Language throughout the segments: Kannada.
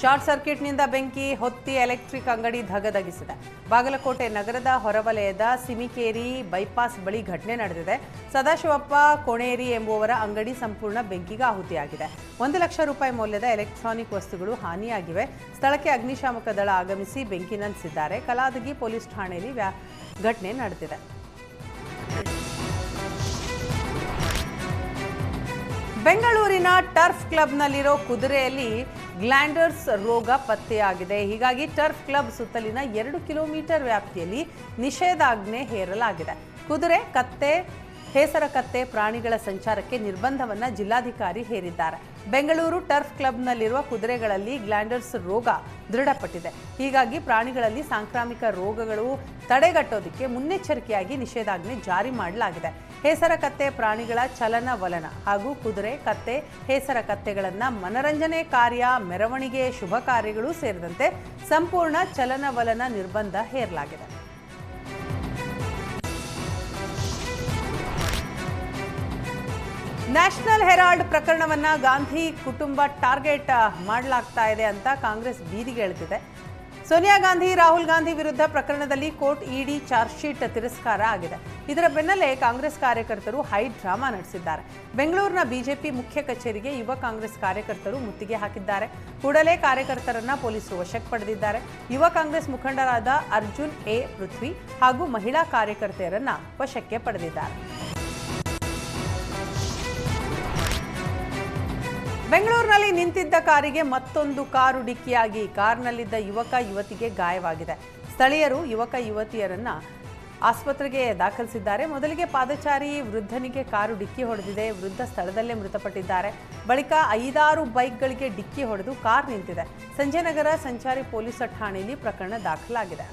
ಶಾರ್ಟ್ ಸರ್ಕ್ಯೂಟ್ನಿಂದ ಬೆಂಕಿ, ಹೊತ್ತಿ, ಎಲೆಕ್ಟ್ರಿಕ್ ಅಂಗಡಿ ಧಗಧಗಿಸಿದೆ. ಬಾಗಲಕೋಟೆ ನಗರದ ಹೊರವಲಯದ ಸಿಮಿಕೇರಿ ಬೈಪಾಸ್ ಬಳಿ ಘಟನೆ ನಡೆದಿದೆ. ಸದಾಶಿವಪ್ಪ ಕೊಣೇರಿ ಎಂಬುವರ ಅಂಗಡಿ ಸಂಪೂರ್ಣ ಬೆಂಕಿಗೆ ಆಹುತಿಯಾಗಿದೆ. ಒಂದು ಲಕ್ಷ ರೂಪಾಯಿ ಮೌಲ್ಯದ ಎಲೆಕ್ಟ್ರಾನಿಕ್ ವಸ್ತುಗಳು ಹಾನಿಯಾಗಿವೆ. ಸ್ಥಳಕ್ಕೆ ಅಗ್ನಿಶಾಮಕ ದಳ ಆಗಮಿಸಿ ಬೆಂಕಿ ನಂದಿಸಿದ್ದಾರೆ. ಕಲಾದಗಿ ಪೊಲೀಸ್ ಠಾಣೆಯಲ್ಲಿ ಘಟನೆ ನಡೆದಿದೆ. ಬೆಂಗಳೂರಿನ ಟರ್ಫ್ ಕ್ಲಬ್ನಲ್ಲಿರೋ ಕುದುರೆಯಲ್ಲಿ ಗ್ಲ್ಯಾಂಡರ್ಸ್ ರೋಗ ಪತ್ತೆಯಾಗಿದೆ. ಹೀಗಾಗಿ ಟರ್ಫ್ ಕ್ಲಬ್ ಸುತ್ತಲಿನ ಎರಡು ಕಿಲೋಮೀಟರ್ ವ್ಯಾಪ್ತಿಯಲ್ಲಿ ನಿಷೇಧಾಜ್ಞೆ ಹೇರಲಾಗಿದೆ. ಕುದುರೆ, ಕತ್ತೆ ಹೇಸರ ಕತ್ತೆ ಪ್ರಾಣಿಗಳ ಸಂಚಾರಕ್ಕೆ ನಿರ್ಬಂಧವನ್ನು ಜಿಲ್ಲಾಧಿಕಾರಿ ಹೇರಿದ್ದಾರೆ. ಬೆಂಗಳೂರು ಟರ್ಫ್ ಕ್ಲಬ್ನಲ್ಲಿರುವ ಕುದುರೆಗಳಲ್ಲಿ ಗ್ಲ್ಯಾಂಡರ್ಸ್ ರೋಗ ದೃಢಪಟ್ಟಿದೆ. ಹೀಗಾಗಿ ಪ್ರಾಣಿಗಳಲ್ಲಿ ಸಾಂಕ್ರಾಮಿಕ ರೋಗಗಳು ತಡೆಗಟ್ಟೋದಕ್ಕೆ ಮುನ್ನೆಚ್ಚರಿಕೆಯಾಗಿ ನಿಷೇಧಾಜ್ಞೆ ಜಾರಿ ಮಾಡಲಾಗಿದೆ. ಹೇಸರ ಕತ್ತೆ ಪ್ರಾಣಿಗಳ ಚಲನವಲನ ಹಾಗೂ ಕುದುರೆ ಕತ್ತೆ ಹೇಸರ ಕತ್ತೆಗಳನ್ನು ಮನರಂಜನೆ ಕಾರ್ಯ, ಮೆರವಣಿಗೆ, ಶುಭ ಕಾರ್ಯಗಳು ಸೇರಿದಂತೆ ಸಂಪೂರ್ಣ ಚಲನವಲನ ನಿರ್ಬಂಧ ಹೇರಲಾಗಿದೆ. ನ್ಯಾಷನಲ್ ಹೆರಾಲ್ಡ್ ಪ್ರಕರಣವನ್ನ ಗಾಂಧಿ ಕುಟುಂಬ ಟಾರ್ಗೆಟ್ ಮಾಡಲಾಗ್ತಾ ಇದೆ ಅಂತ ಕಾಂಗ್ರೆಸ್ ಬೀದಿಗೆ ಎಳೆದಿದೆ ಸೋನಿಯಾ ಗಾಂಧಿ, ರಾಹುಲ್ ಗಾಂಧಿ ವಿರುದ್ಧ ಪ್ರಕರಣದಲ್ಲಿ ಕೋರ್ಟ್ ಇಡಿ ಚಾರ್ಜ್ ಶೀಟ್ ತಿರಸ್ಕಾರ ಆಗಿದೆ. ಇದರ ಬೆನ್ನಲ್ಲೇ ಕಾಂಗ್ರೆಸ್ ಕಾರ್ಯಕರ್ತರು ಹೈ ಡ್ರಾಮಾ ನಡೆಸಿದ್ದಾರೆ. ಬೆಂಗಳೂರಿನ ಬಿಜೆಪಿ ಮುಖ್ಯ ಕಚೇರಿಗೆ ಯುವ ಕಾಂಗ್ರೆಸ್ ಕಾರ್ಯಕರ್ತರು ಮುತ್ತಿಗೆ ಹಾಕಿದ್ದಾರೆ. ಕೂಡಲೇ ಕಾರ್ಯಕರ್ತರನ್ನ ಪೊಲೀಸರು ವಶಕ್ಕೆ ಪಡೆದಿದ್ದಾರೆ. ಯುವ ಕಾಂಗ್ರೆಸ್ ಮುಖಂಡರಾದ ಅರ್ಜುನ್ ಎ. ಪೃಥ್ವಿ ಹಾಗೂ ಮಹಿಳಾ ಕಾರ್ಯಕರ್ತೆಯರನ್ನ ವಶಕ್ಕೆ ಪಡೆದಿದ್ದಾರೆ. ಬೆಂಗಳೂರಿನಲ್ಲಿ ನಿಂತಿದ್ದ ಕಾರಿಗೆ ಮತ್ತೊಂದು ಕಾರು ಡಿಕ್ಕಿಯಾಗಿ ಕಾರ್ನಲ್ಲಿದ್ದ ಯುವಕ ಯುವತಿಗೆ ಗಾಯವಾಗಿದೆ. ಸ್ಥಳೀಯರು ಯುವಕ ಯುವತಿಯರನ್ನ ಆಸ್ಪತ್ರೆಗೆ ದಾಖಲಿಸಿದ್ದಾರೆ. ಮೊದಲಿಗೆ ಪಾದಚಾರಿ ವೃದ್ಧನಿಗೆ ಕಾರು ಡಿಕ್ಕಿ ಹೊಡೆದಿದೆ. ವೃದ್ಧ ಸ್ಥಳದಲ್ಲೇ ಮೃತಪಟ್ಟಿದ್ದಾರೆ. ಬಳಿಕ ಐದಾರು ಬೈಕ್ಗಳಿಗೆ ಡಿಕ್ಕಿ ಹೊಡೆದು ಕಾರ್ ನಿಂತಿದೆ. ಸಂಜಯನಗರ ಸಂಚಾರಿ ಪೊಲೀಸ್ ಠಾಣೆಯಲ್ಲಿ ಪ್ರಕರಣ ದಾಖಲಾಗಿದೆ.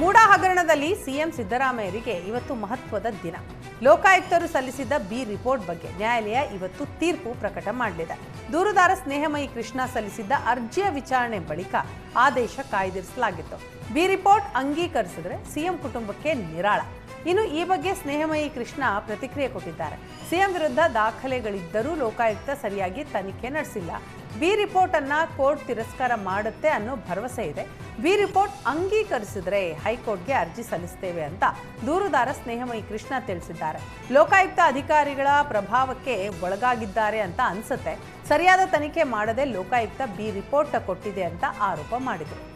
ಮೂಡಾ ಹಗರಣದಲ್ಲಿ ಸಿಎಂ ಸಿದ್ದರಾಮಯ್ಯರಿಗೆ ಇವತ್ತು ಮಹತ್ವದ ದಿನ. ಲೋಕಾಯುಕ್ತರು ಸಲ್ಲಿಸಿದ್ದ ಬಿ ರಿಪೋರ್ಟ್ ಬಗ್ಗೆ ನ್ಯಾಯಾಲಯ ಇವತ್ತು ತೀರ್ಪು ಪ್ರಕಟ ಮಾಡಲಿದೆ. ದೂರುದಾರ ಸ್ನೇಹಮಯಿ ಕೃಷ್ಣ ಸಲ್ಲಿಸಿದ್ದ ಅರ್ಜಿಯ ವಿಚಾರಣೆ ಬಳಿಕ ಆದೇಶ ಕಾಯ್ದಿರಿಸಲಾಗಿತ್ತು. ಬಿ ರಿಪೋರ್ಟ್ ಅಂಗೀಕರಿಸಿದ್ರೆ ಸಿಎಂ ಕುಟುಂಬಕ್ಕೆ ನಿರಾಳ. ಇನ್ನು ಈ ಬಗ್ಗೆ ಸ್ನೇಹಮಯಿ ಕೃಷ್ಣ ಪ್ರತಿಕ್ರಿಯೆ ಕೊಟ್ಟಿದ್ದಾರೆ. ಸಿಎಂ ವಿರುದ್ಧ ದಾಖಲೆಗಳಿದ್ದರೂ ಲೋಕಾಯುಕ್ತ ಸರಿಯಾಗಿ ತನಿಖೆ ನಡೆಸಿಲ್ಲ. ಬಿ ರಿಪೋರ್ಟ್ ಅನ್ನ ಕೋರ್ಟ್ ತಿರಸ್ಕಾರ ಮಾಡುತ್ತೆ ಅನ್ನೋ ಭರವಸೆ ಇದೆ. ಬಿ ರಿಪೋರ್ಟ್ ಅಂಗೀಕರಿಸಿದ್ರೆ ಹೈಕೋರ್ಟ್ಗೆ ಅರ್ಜಿ ಸಲ್ಲಿಸ್ತೇವೆ ಅಂತ ದೂರುದಾರ ಸ್ನೇಹಮಯಿ ಕೃಷ್ಣ ತಿಳಿಸಿದ್ದಾರೆ. ಲೋಕಾಯುಕ್ತ ಅಧಿಕಾರಿಗಳ ಪ್ರಭಾವಕ್ಕೆ ಒಳಗಾಗಿದ್ದಾರೆ ಅಂತ ಅನ್ಸುತ್ತೆ. ಸರಿಯಾದ ತನಿಖೆ ಮಾಡದೆ ಲೋಕಾಯುಕ್ತ ಬಿ ರಿಪೋರ್ಟ್ ಕೊಟ್ಟಿದೆ ಅಂತ ಆರೋಪ ಮಾಡಿದರು.